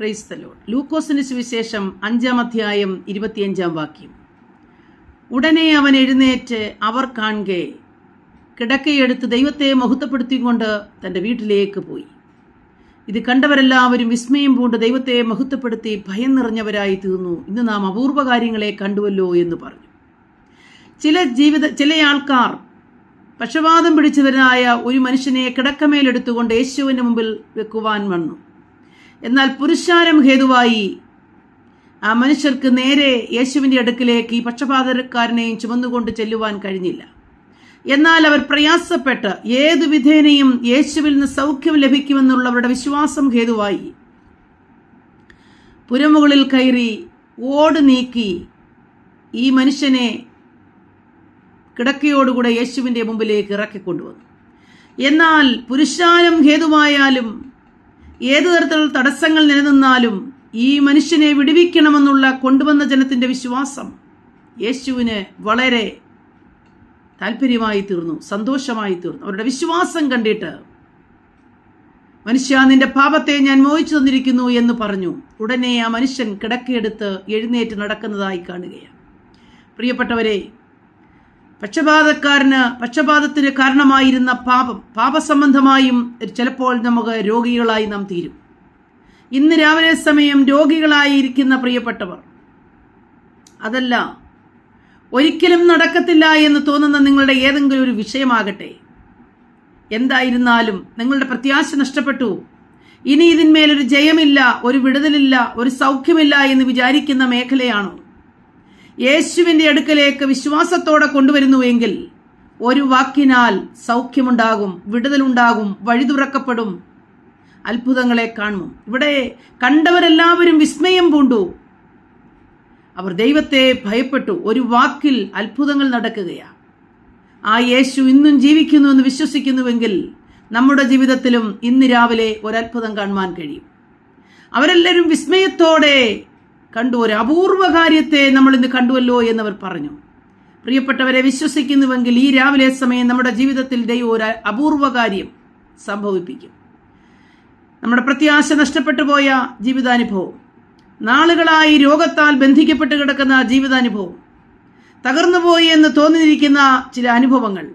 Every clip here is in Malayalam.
ക്രൈസ്തലോ ലൂക്കോസിന് സുവിശേഷം അഞ്ചാം അധ്യായം ഇരുപത്തിയഞ്ചാം വാക്യം. ഉടനെ അവൻ എഴുന്നേറ്റ് അവർ കാണുകെ കിടക്കയെടുത്ത് ദൈവത്തെ മഹത്വപ്പെടുത്തിക്കൊണ്ട് തന്റെ വീട്ടിലേക്ക് പോയി. ഇത് കണ്ടവരെല്ലാവരും വിസ്മയം പൂണ്ട് ദൈവത്തെ മഹത്വപ്പെടുത്തി ഭയം നിറഞ്ഞവരായി തീർന്നു. ഇന്ന് നാം അപൂർവ കാര്യങ്ങളെ കണ്ടുവല്ലോ എന്ന് പറഞ്ഞു. ചില ജീവിത ചില ആൾക്കാർ പക്ഷപാതം പിടിച്ചവരായ ഒരു മനുഷ്യനെ കിടക്കമേലെടുത്തുകൊണ്ട് യേശുവിന്റെ മുമ്പിൽ വെക്കുവാൻ വന്നു. എന്നാൽ പുരുഷാരം ഹേതുവായി. ആ മനുഷ്യർക്ക് നേരെ യേശുവിന്റെ അടുക്കിലേക്ക് ഈ പക്ഷപാതക്കാരനെയും ചുമന്നുകൊണ്ട് ചെല്ലുവാൻ കഴിഞ്ഞില്ല. എന്നാൽ അവർ പ്രയാസപ്പെട്ട് ഏതു വിധേനയും യേശുവിൽ നിന്ന് സൗഖ്യം ലഭിക്കുമെന്നുള്ളവരുടെ വിശ്വാസം ഹേതുവായി. പുരമുകളിൽ കയറി ഓട് നീക്കി ഈ മനുഷ്യനെ കിടക്കയോടുകൂടെ യേശുവിന്റെ മുമ്പിലേക്ക് ഇറക്കിക്കൊണ്ടുവന്നു. എന്നാൽ പുരുഷാരം ഹേതുവായാലും ഏതു തരത്തിലുള്ള തടസ്സങ്ങൾ നിലനിന്നാലും ഈ മനുഷ്യനെ വിടുവിക്കണമെന്നുള്ള കൊണ്ടുവന്ന ജനത്തിന്റെ വിശ്വാസം യേശുവിന് വളരെ താല്പര്യമായി തീർന്നു സന്തോഷമായി തീർന്നു അവരുടെ വിശ്വാസം കണ്ടിട്ട് മനുഷ്യ നിന്റെ പാപത്തെ ഞാൻ മോഹിച്ചു തന്നിരിക്കുന്നു എന്ന് പറഞ്ഞു. ഉടനെ ആ മനുഷ്യൻ കിടക്കയെടുത്ത് എഴുന്നേറ്റ് നടക്കുന്നതായി കാണുകയാണ്. പ്രിയപ്പെട്ടവരെ പക്ഷപാതക്കാരന് പക്ഷപാതത്തിന് കാരണമായിരുന്ന പാപം പാപസംബന്ധമായും ചിലപ്പോൾ നമുക്ക് രോഗികളായി നാം തീരും. ഇന്ന് രാവിലെ സമയം രോഗികളായിരിക്കുന്ന പ്രിയപ്പെട്ടവർ അതല്ല ഒരിക്കലും നടക്കത്തില്ല എന്ന് തോന്നുന്ന നിങ്ങളുടെ ഏതെങ്കിലും ഒരു വിഷയമാകട്ടെ. എന്തായിരുന്നാലും നിങ്ങളുടെ പ്രത്യാശ നഷ്ടപ്പെട്ടു. ഇനി ഇതിന്മേലൊരു ജയമില്ല ഒരു വിടുതലില്ല ഒരു സൗഖ്യമില്ല എന്ന് വിചാരിക്കുന്ന മേഖലയാണോ? യേശുവിന്റെ അടുക്കലേക്ക് വിശ്വാസത്തോടെ കൊണ്ടുവരുന്നുവെങ്കിൽ ഒരു വാക്കിനാൽ സൗഖ്യമുണ്ടാകും വിടുതലുണ്ടാകും വഴി തുറക്കപ്പെടും. അത്ഭുതങ്ങളെ കാണും. ഇവിടെ കണ്ടവരെല്ലാവരും വിസ്മയം പൂണ്ടു. അവർ ദൈവത്തെ ഭയപ്പെട്ടു. ഒരു വാക്കിൽ അത്ഭുതങ്ങൾ നടക്കുകയാണ് ആ യേശു ഇന്നും ജീവിക്കുന്നു എന്ന് വിശ്വസിക്കുന്നുവെങ്കിൽ നമ്മുടെ ജീവിതത്തിലും ഇന്ന് രാവിലെ ഒരത്ഭുതം കാണുവാൻ കഴിയും. അവരെല്ലാവരും വിസ്മയത്തോടെ കണ്ടു ഒരു അപൂർവ കാര്യത്തെ നമ്മൾ ഇന്ന് കണ്ടുവല്ലോ എന്നവർ പറഞ്ഞു. പ്രിയപ്പെട്ടവരെ വിശ്വസിക്കുന്നുവെങ്കിൽ ഈ രാവിലെ സമയം നമ്മുടെ ജീവിതത്തിൽ ദൈവം ഒരു അപൂർവ കാര്യം സംഭവിപ്പിക്കും. നമ്മുടെ പ്രത്യാശ നഷ്ടപ്പെട്ടു പോയ ജീവിതാനുഭവം നാളുകളായി രോഗത്താൽ ബന്ധിക്കപ്പെട്ട് കിടക്കുന്ന ജീവിതാനുഭവം തകർന്നുപോയി എന്ന് തോന്നിയിരിക്കുന്ന ചില അനുഭവങ്ങൾ.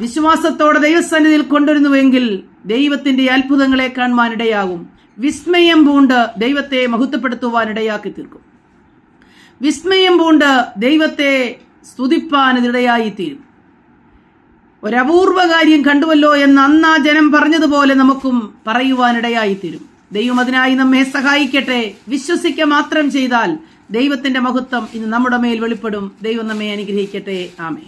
വിശ്വാസത്തോടെ ദൈവസന്നിധിയിൽ കൊണ്ടുവരുന്നുവെങ്കിൽ ദൈവത്തിന്റെ അത്ഭുതങ്ങളെ കാണുവാനിടയാകും. വിസ്മയം പൂണ്ട് ദൈവത്തെ മഹത്വപ്പെടുത്തുവാൻ ഇടയാക്കി തീർക്കും വിസ്മയം പൂണ്ട് ദൈവത്തെ സ്തുതിപ്പാൻ ഇതിടയായി തീരും ഒരപൂർവ കാര്യം കണ്ടുവല്ലോ എന്ന് അന്ന് ആ ജനം പറഞ്ഞതുപോലെ നമുക്കും പറയുവാനിടയായി തീരും ദൈവം അതിനായി നമ്മെ സഹായിക്കട്ടെ. വിശ്വസിക്ക മാത്രം ചെയ്താൽ ദൈവത്തിന്റെ മഹത്വം ഇന്ന് നമ്മുടെ മേൽ വെളിപ്പെടും. ദൈവം നമ്മെ അനുഗ്രഹിക്കട്ടെ. ആമേ